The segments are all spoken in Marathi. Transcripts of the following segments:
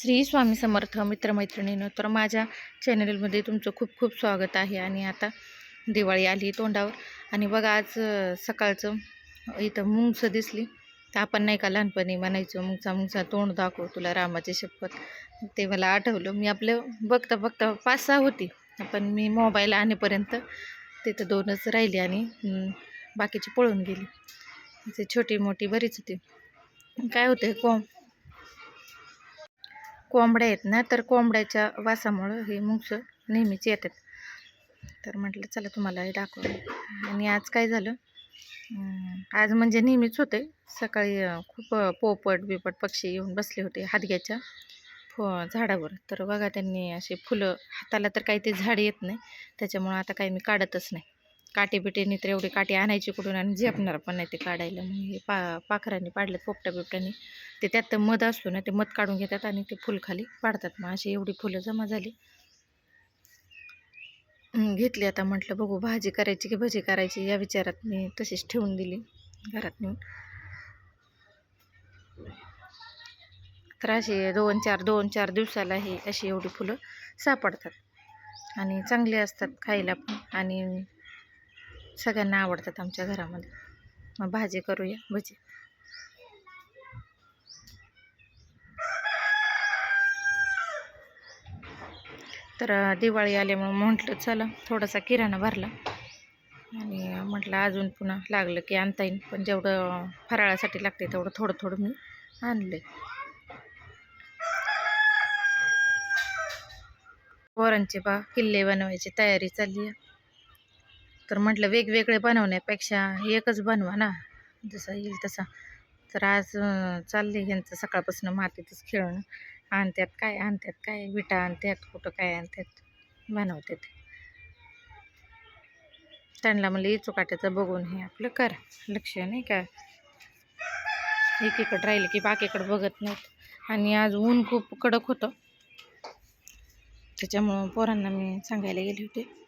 श्री स्वामी समर्थ मित्रमैत्रिणीनं तर माझ्या चॅनलमध्ये तुमचं खूप खूप स्वागत आहे. आणि आता दिवाळी आली तोंडावर. आणि बघा आज सकाळचं इथं मुंगसं दिसली. तर आपण नाही का लहानपणी म्हणायचो मुंगसा मुंगसा तोंड दाखव तुला रामाची शपथ. ते मला आठवलं. मी आपलं बघता बघता पाच सहा होती. पण मी मोबाईल आणेपर्यंत तिथं दोनच राहिली आणि बाकीची पळून गेली. ते छोटी मोठी बरीच होती. काय होते कोंब कोंबड्या आहेत ना तर कोंबड्याच्या वासामुळं हे मुंगसं नेहमीच येतात. तर म्हटलं चला तुम्हाला हे दाखव आणि आज काय झालं? आज म्हणजे नेहमीच होते. सकाळी खूप पोपट बिपट पक्षी येऊन बसले होते हादग्याच्या फु झाडावर. तर बघा त्यांनी असे फुलं हाताला तर काही ते झाड येत नाही. त्याच्यामुळं आता काही मी काढतच नाही. काटे बिटेनी तर एवढे काटे आणायचे कुठून आणि झेपणार पण नाही ते काढायला. मग हे पा पाखरांनी पाडलं पोपट्या बिपट्यानी. ते त्यात तर मध असतो ना ते मध काढून घेतात आणि ते फुल खाली पाडतात. मग अशी एवढी फुलं जमा झाली. घेतली आता म्हटलं बघू भाजी करायची की भजी करायची या विचारात मी तशीच ठेवून दिली घरात नेऊन. तर अशी दोन चार दोन चार दिवसाला हे अशी एवढी फुलं सापडतात. आणि चांगली असतात खायला पण. आणि सगळ्यांना आवडतात आमच्या घरामध्ये. मग भाजी करूया भजी. तर दिवाळी आल्यामुळं म्हटलं चला थोडासा किराणा भरला. आणि म्हटलं अजून पुन्हा लागलं की आणता येईल. पण जेवढं फराळासाठी लागते तेवढं थोडं थोडं मी आणलं पोरांचे बा किल्ले बनवायची तयारी चालली आहे. तर म्हटलं वेगवेगळे बनवण्यापेक्षा एकच बनवा ना. जसा येईल तसा. तर आज चालले ह्यांचं सकाळपासून मातीतच खेळणं. आणत्यात काय आणत्यात काय? विटा आणत्यात कुठं काय आणत्यात? बनवतात त्यांना म्हणलं इचुकाट्याचं बघून हे आपलं कर. लक्ष नाही का? एकीकडं राहिलं की बाकीकडं बघत नाहीत. आणि आज ऊन खूप कडक होतं. त्याच्यामुळं पोरांना मी सांगायला गेले होते.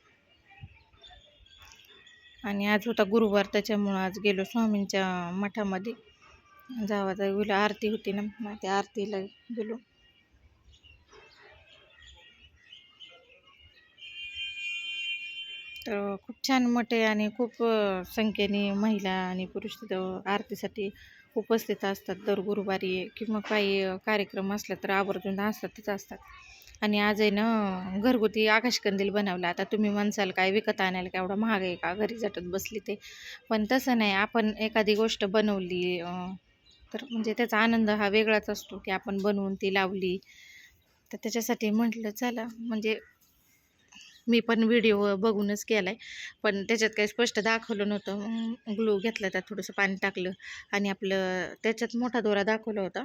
आणि आज होता गुरुवार त्याच्यामुळं आज गेलो स्वामींच्या मठामध्ये. जावा गेलो आरती होती ना मग त्या आरतीला गेलो. तर खूप छान मठ आहे आणि खूप संख्येने महिला आणि पुरुष तिथं आरतीसाठी उपस्थित असतात. दर गुरुवारी किंवा काही कार्यक्रम असला तर आवर्जून असतातच असतात. आणि आज आहे ना घरगुती आकाशकंदील बनवला. आता तुम्ही म्हणसाल काय विकत आणायला का एवढा महाग आहे का? घरी झटत बसली ते. पण तसं नाही आपण एखादी गोष्ट बनवली तर म्हणजे त्याचा आनंद हा वेगळाच असतो की आपण बनवून ती लावली. तर त्याच्यासाठी म्हटलं चला म्हणजे मी पण व्हिडिओ बघूनच केला आहे पण त्याच्यात काही स्पष्ट दाखवलं नव्हतं. ग्लू घेतला त्यात थोडंसं पाणी टाकलं आणि आपलं त्याच्यात मोठा दोरा दाखवला होता.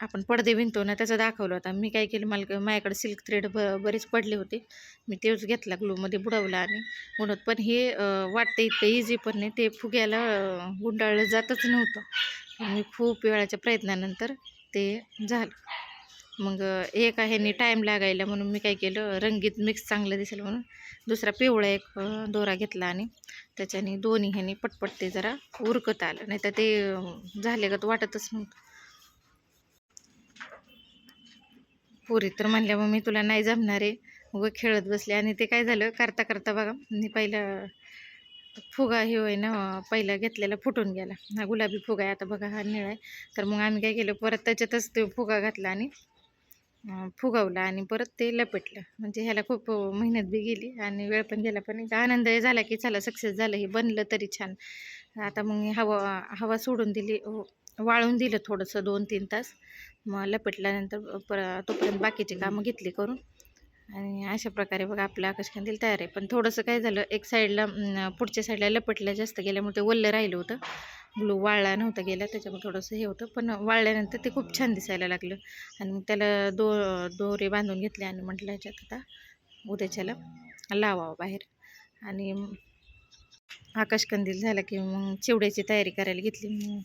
आपण पडदे विणतो ना त्याचा दाखवलं होता. मी काय केलं मला माझ्याकडे सिल्क थ्रेड ब बरेच पडले होते. मी तेच घेतला ग्लूमध्ये बुडवला आणि बुडवत पण हे वाटतं इतकं इझी पण नाही. ते फुग्याला गुंडाळलं जातच नव्हतं. मी खूप वेळाच्या प्रयत्नानंतर ते झालं. मग एका ह्याने टाईम लागायला म्हणून मी काय केलं रंगीत मिक्स चांगलं दिसेल म्हणून दुसरा पिवळा एक दोरा घेतला आणि त्याच्याने दोन्ही ह्याने पटपट ते जरा उरकत आलं. नाही तर ते अं, तर वाटतच नव्हतं. पुरी तर म्हणल्या मग मी तुला नाही जमणार आहे. उगं खेळत बसले आणि ते काय झालं करता करता बघा मी पहिलं फुगा हे होय ना पहिला घेतलेला फुटून गेला. हा गुलाबी फुगा आहे आता बघा हा निळा आहे. तर मग आम्ही काय केलं परत त्याच्यातच ते फुगा घातला आणि फुगावला फुगवला आणि परत ते लपेटलं. म्हणजे ह्याला खूप मेहनत बी गेली आणि वेळ पण गेला पण एक आनंद झाला की चला सक्सेस झालं हे बनलं तरी छान. आता मग मी हवा हवा सोडून दिली व- वाळून दिलं थोडंसं दोन तीन तास. मग लपेटल्यानंतर पर तोपर्यंत बाकीची कामं घेतली करून. आणि अशा प्रकारे बघा आपलं आकाशकंदील तयार आहे. पण थोडंसं काय झालं एक साईडला पुढच्या साईडला लपटल्या जास्त गेल्यामुळे ते वल्लं राहिलं होतं. ग्लू वाळला नव्हता गेला त्याच्यामुळे थोडंसं हे होतं. पण वाळल्यानंतर ते खूप छान दिसायला लागलं. आणि मग त्याला दो दोरे बांधून घेतले आणि म्हटलं ह्याच्यात आता उद्याच्याला लावावं बाहेर. आणि आकाशकंदील झाला की मग चिवड्याची तयारी करायला घेतली. मग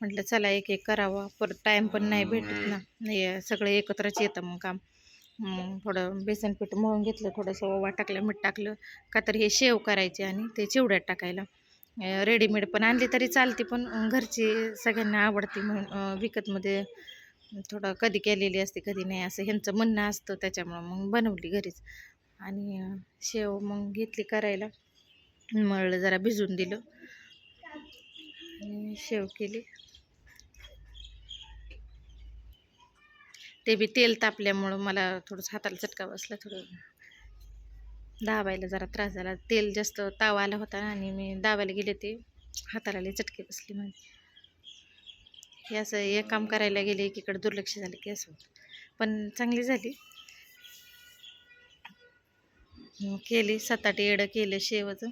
म्हटलं चला एक एक करावं. परत टाईम पण नाही भेटत ना. हे सगळं एकत्रच येतं मग काम. मग थोडं बेसन पीठ मळून घेतलं थोडंसं ओवा टाकलं मीठ टाकलं का तर हे शेव करायचे आणि ते चिवड्यात टाकायला. रेडीमेड पण आणली तरी चालते पण घरची सगळ्यांना आवडते म्हणून विकतमध्ये थोडं कधी केलेली असते कधी नाही असं ह्यांचं म्हणणं असतं त्याच्यामुळं मग बनवली घरीच. आणि शेव मग घेतली करायला. मळलं जरा भिजून दिलं. आणि शेव केली. ते बी तेल तापल्यामुळं मला थोडंसं हाताला चटका बसला थोडं दाबायला जरा त्रास झाला. तेल जास्त ताव आला होता आणि मी दाबायला गेले ते हाताला लई चटके बसले माझे. हे असं एक काम करायला गेले एकीकडे दुर्लक्ष झालं की असं होतं. पण चांगली झाली. केली सात आठ येडं केलं शेवचं.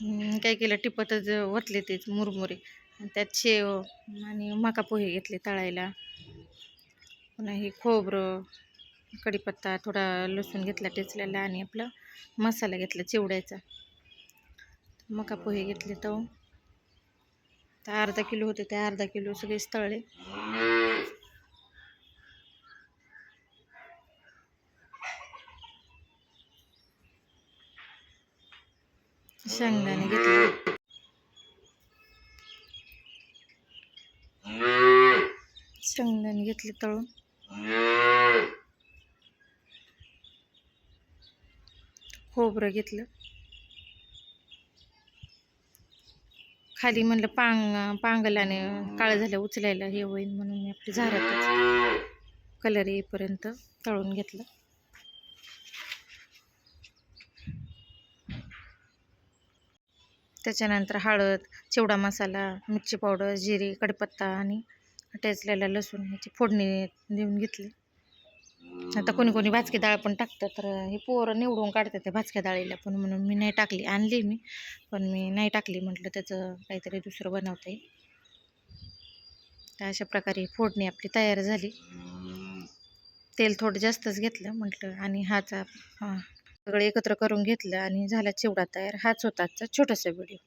काय केलं टिपतच वतले तेच मुरमुरे. आणि त्यात शेव आणि मका पोहे घेतले तळायला. पुन्हा हे खोबरं कढीपत्ता थोडा लसूण घेतला टेचलेला आणि आपला मसाला घेतला चिवड्याचा. मका पोहे घेतले तर तर अर्धा किलो होते ते अर्धा किलो सगळेच तळले. शेंगदाणे घेतले. शेंगदाणे घेतले तळून. खोबरं घेतलं. खाली म्हणलं पांग पांगलाने काळं झालं उचलायला हे होईल म्हणून मी आपल्या झारातच. कलर येईपर्यंत तळून घेतलं. त्याच्यानंतर हळद चिवडा मसाला मिरची पावडर जिरे कडीपत्ता आणि टेचलेला लसूण ह्याची फोडणी देऊन घेतली. आता कोणी कोणी भाजकी डाळ पण टाकतं तर हे पोरं निवडून काढतात त्या भाजक्या डाळीला पण म्हणून मी नाही टाकली आणली मी. पण मी नाही टाकली म्हटलं त्याचं काहीतरी दुसरं बनवता. येईल तर अशा प्रकारे फोडणी आपली तयार झाली. तेल थोडं जास्तच घेतलं म्हटलं आणि हाचा हां. सगळं एकत्र करून घेतलं आणि झाला चिवडा तयार. हाच होता आजचा छोटासा व्हिडिओ.